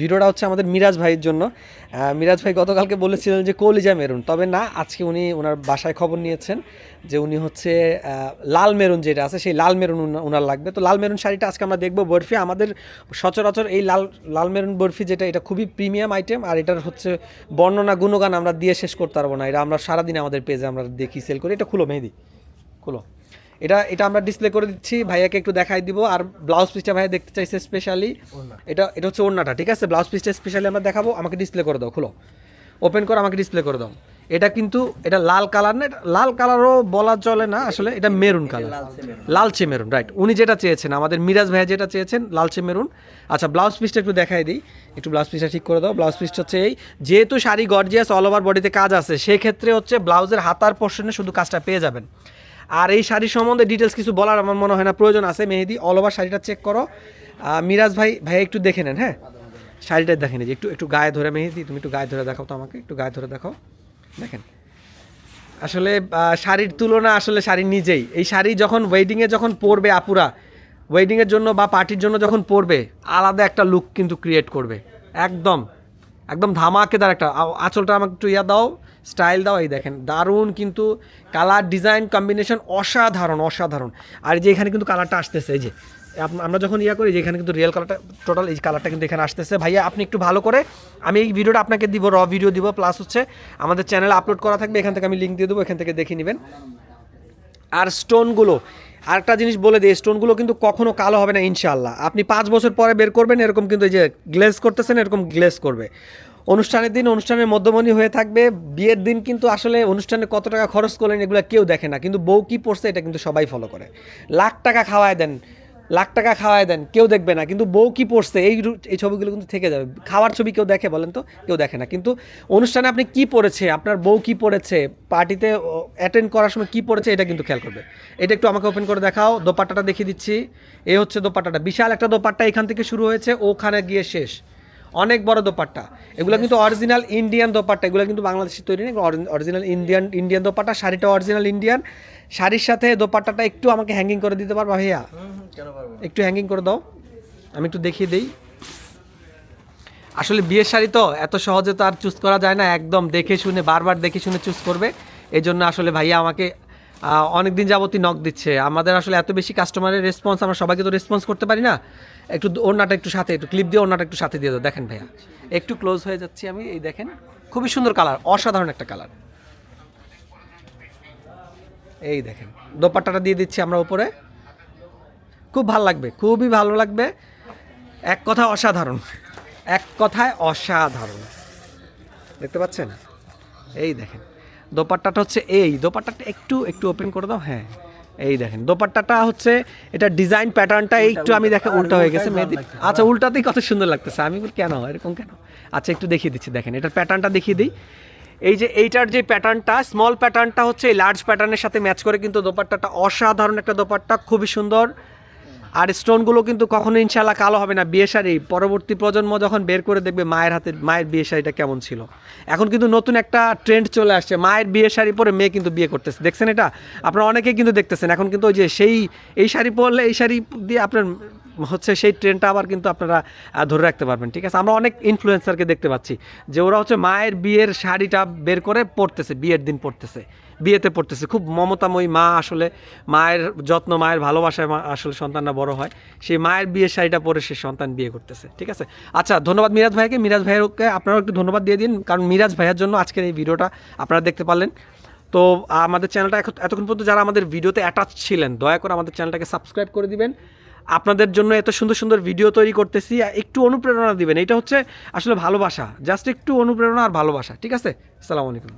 ভিডিওটা হচ্ছে আমাদের মিরাজ ভাইয়ের জন্য। মিরাজ ভাই গতকালকে বলেছিলেন যে কলিজা মেরুন। তবে না, আজকে উনি ওনার বাসায় খবর নিয়েছেন যে উনি হচ্ছে লাল মেরুন যেটা আছে, সেই লাল মেরুন ওনার লাগবে। তো লাল মেরুন শাড়িটা আজকে আমরা দেখব বরফি। আমাদের সচরাচর এই লাল লাল মেরুন বরফি যেটা, এটা খুবই প্রিমিয়াম আইটেম। আর এটার হচ্ছে বর্ণনা, গুণগান আমরা দিয়ে শেষ করতে পারব না। এটা আমরা সারাদিন আমাদের পেজে আমরা দেখি সেল করি। এটা খুলো মেহেদি। খুলো। এটা এটা আমরা ডিসপ্লে করে দিচ্ছি। ভাইয়াকে একটু দেখাই দিব। আর ব্লাউজ পিসটা ভাইয়া দেখতে চাইছে স্পেশালি এটা এটা হচ্ছে ওড়নাটা ঠিক আছে? ব্লাউজ পিসটা স্পেশালি আমরা দেখাবো। আমাকে ডিসপ্লে করে দাও খুলো। ওপেন করে আমাকে ডিসপ্লে করে দাও। এটা কিন্তু এটা লাল কালার না লাল কালারও বলা চলে না আসলে এটা মেরুন কালার লালচে মেরুন রাইট উনি যেটা চেয়েছেন আমাদের মিরাজ ভাইয়া যেটা চেয়েছেন লালচে মেরুন আচ্ছা ব্লাউজ পিসটা একটু দেখাই দিই। একটু ব্লাউজ পিসটা ঠিক করে দাও। ব্লাউজ পিসটা হচ্ছে এই যেহেতু শাড়ি গর্জিয়াস অল ওভার বডিতে কাজ আছে সেক্ষেত্রে হচ্ছে ব্লাউজের হাতার পোর্শনে শুধু কাজটা পেয়ে যাবেন। আর এই শাড়ি সম্বন্ধে ডিটেলস কিছু বলার আমার মনে হয় না, প্রয়োজন আছে। মেহেদি অল ওভার শাড়িটা চেক করো। মিরাজ ভাই ভাই একটু দেখে নেন হ্যাঁ? শাড়িটা দেখে নিন একটু একটু গায়ে ধরে মেহেদি, তুমি একটু গায়ে ধরে দেখাও তো আমাকে, একটু গায়ে ধরে দেখাও। দেখেন। আসলে শাড়ির তুলনা আসলে শাড়ি নিজেই। এই শাড়ি যখন ওয়েডিংয়ে যখন পরবে আপুরা ওয়েডিংয়ের জন্য বা পার্টির জন্য যখন পরবে, আলাদা একটা লুক কিন্তু ক্রিয়েট করবে। একদম একদম ধামাকেদার একটা আঁচলটা আমাকে একটু ইয়া দাও। স্টাইল দাও এই দেখেন, দারুণ কিন্তু কালার ডিজাইন কম্বিনেশন অসাধারণ অসাধারণ। আর যে এখানে কিন্তু কালারটা আসতেছে, এই যে আমরা যখন ইয়া করি যে এখানে কিন্তু রিয়েল কালারটা টোটাল এই কালারটা কিন্তু এখানে আসতেছে। ভাইয়া, আপনি একটু ভালো করে, আমি এই ভিডিওটা আপনাকে দিব র ভিডিও দিব প্লাস হচ্ছে আমাদের চ্যানেলে আপলোড করা থাকবে, এখান থেকে আমি লিঙ্ক দিয়ে দেবো, এখান থেকে দেখে নেবেন। আর স্টোনগুলো আরেকটা জিনিস বলে দিই স্টোনগুলো কিন্তু কখনো কালো হবে না, ইনশাআল্লাহ। আপনি পাঁচ বছর পরে বের করবেন, এরকম কিন্তু এই যে গ্লেজ করতেছেন, এরকম গ্লেস করবে। অনুষ্ঠানের দিন অনুষ্ঠানের মধ্যমণি হয়ে থাকবে। বিয়ের দিন কিন্তু আসলে অনুষ্ঠানে কত টাকা খরচ করলেন এগুলো কেউ দেখে না, কিন্তু বউ কি পড়ছে এটা কিন্তু সবাই ফলো করে। লাখ টাকা খাওয়ায় দেন, লাখ টাকা খাওয়ায় দেন, কেউ দেখবে না, কিন্তু বউ কি পড়ছে এই এই ছবিগুলো কিন্তু থেকে যাবে। খাওয়ার ছবি কেউ দেখে বলেন তো? কেউ দেখে না। কিন্তু অনুষ্ঠানে আপনি কি পড়েছে, আপনার বউ কি পড়েছে, পার্টিতে অ্যাটেন্ড করার সময় কি পড়েছে এটা কিন্তু খেয়াল করবে। এটা একটু আমাকে ওপেন করে দেখাও, দোপাট্টাটা দেখিয়ে দিচ্ছি। এই হচ্ছে দোপাট্টাটা। বিশাল একটা দোপাট্টা এখান থেকে শুরু হয়েছে, ওখানে গিয়ে শেষ। অনেক বড় দোপাট্টা। এগুলো কিন্তু অরিজিনাল ইন্ডিয়ান দোপাট্টা এগুলো কিন্তু বাংলাদেশের তৈরি নেই অরিজিনাল ইন্ডিয়ান ইন্ডিয়ান দোপাট্টা শাড়িটা অরিজিনাল ইন্ডিয়ান শাড়ির সাথে দোপাট্টাটা একটু আমাকে হ্যাঙ্গিং করে দিতে পারবা ভাইয়া? একটু হ্যাঙ্গিং করে দাও আমি একটু দেখিয়ে দিই। আসলে বিয়ের শাড়ি তো এত সহজে তো আর চুজ করা যায় না একদম দেখে শুনে বারবার দেখে শুনে চুজ করবে। এই জন্য আসলে ভাইয়া আমাকে অনেক দিন যাবতই নক দিচ্ছে। আমাদের আসলে এত বেশি কাস্টমারের রেসপন্স আমরা সবাইকে তো রেসপন্স করতে পারি না। একটু ওড়নাটা একটু সাথে, একটু ক্লিপ দিয়ে ওড়নাটা একটু সাথে দিয়ে দাও। দেখেন ভাইয়া, একটু ক্লোজ হয়ে যাচ্ছি আমি। এই দেখেন, খুবই সুন্দর কালার অসাধারণ একটা কালার এই দেখেন, দোপাট্টাটা দিয়ে দিচ্ছি আমরা উপরে। খুব ভালো লাগবে, খুবই ভালো লাগবে। এক কথা অসাধারণ, এক কথায় অসাধারণ। দেখতে পাচ্ছেন? এই দেখেন দোপাট্টাটা হচ্ছে এই দোপাট্টাটা একটু একটু ওপেন করে দাও হ্যাঁ। এই দেখেন দোপাট্টাটা হচ্ছে এটা ডিজাইন প্যাটার্নটা একটু আমি দেখে উল্টা হয়ে গেছে মেহেদি আচ্ছা উল্টাতেই কত সুন্দর লাগতেছে। আমি বলি কেন? এরকম কেন? আচ্ছা একটু দেখিয়ে দিচ্ছি দেখেন এটার প্যাটার্নটা দেখিয়ে দিই। এই যে এইটার যে প্যাটার্নটা স্মল প্যাটার্নটা হচ্ছে এই লার্জ প্যাটার্নের সাথে ম্যাচ করে কিন্তু দোপাট্টাটা অসাধারণ একটা দোপাট্টা খুবই সুন্দর। আর স্টোনগুলো কিন্তু কখনো ইনশাল্লাহ কালো হবে না। বিয়ে শাড়ি, পরবর্তী প্রজন্ম যখন বের করে দেখবে মায়ের হাতে মায়ের বিয়ে শাড়িটা কেমন ছিল। এখন কিন্তু নতুন একটা ট্রেন্ড চলে আসছে। মায়ের বিয়ে শাড়ি পরে মেয়ে কিন্তু বিয়ে করতেছে। দেখছেন এটা? আপনারা অনেকেই কিন্তু দেখতেছেন। এখন কিন্তু ওই যে সেই, এই শাড়ি পরলে এই শাড়ি দিয়ে আপনার হচ্ছে সেই ট্রেনটা আবার কিন্তু আপনারা ধরে রাখতে পারবেন, ঠিক আছে? আমরা অনেক ইনফ্লুয়েন্সারকে দেখতে পাচ্ছি যে ওরা হচ্ছে মায়ের বিয়ের শাড়িটা বের করে পড়তেছে বিয়ের দিন পড়তেছে বিয়েতে পড়তেছে খুব মমতাময়ী মা আসলে, মায়ের যত্ন, মায়ের ভালোবাসায় মা আসলে সন্তানরা বড় হয়। সেই মায়ের বিয়ের শাড়িটা পরে সে সন্তান বিয়ে করতেছে, ঠিক আছে? আচ্ছা ধন্যবাদ মিরাজ ভাইকে। মিরাজ ভাইকে আপনারাও একটু ধন্যবাদ দিয়ে দিন, কারণ মিরাজ ভাইয়ের জন্য আজকের এই ভিডিওটা আপনারা দেখতে পারলেন। তো, আমাদের চ্যানেলটা এখন- এতক্ষণ পর্যন্ত যারা আমাদের ভিডিওতে অ্যাটাচ ছিলেন, দয়া করে আমাদের চ্যানেলটাকে সাবস্ক্রাইব করে দিবেন। আপনাদের জন্য এত সুন্দর সুন্দর ভিডিও তৈরি করতেছি একটু অনুপ্রেরণা দিবেন। এটা হচ্ছে আসলে ভালোবাসা জাস্ট একটু অনুপ্রেরণা আর ভালোবাসা, ঠিক আছে? আসসালামু আলাইকুম।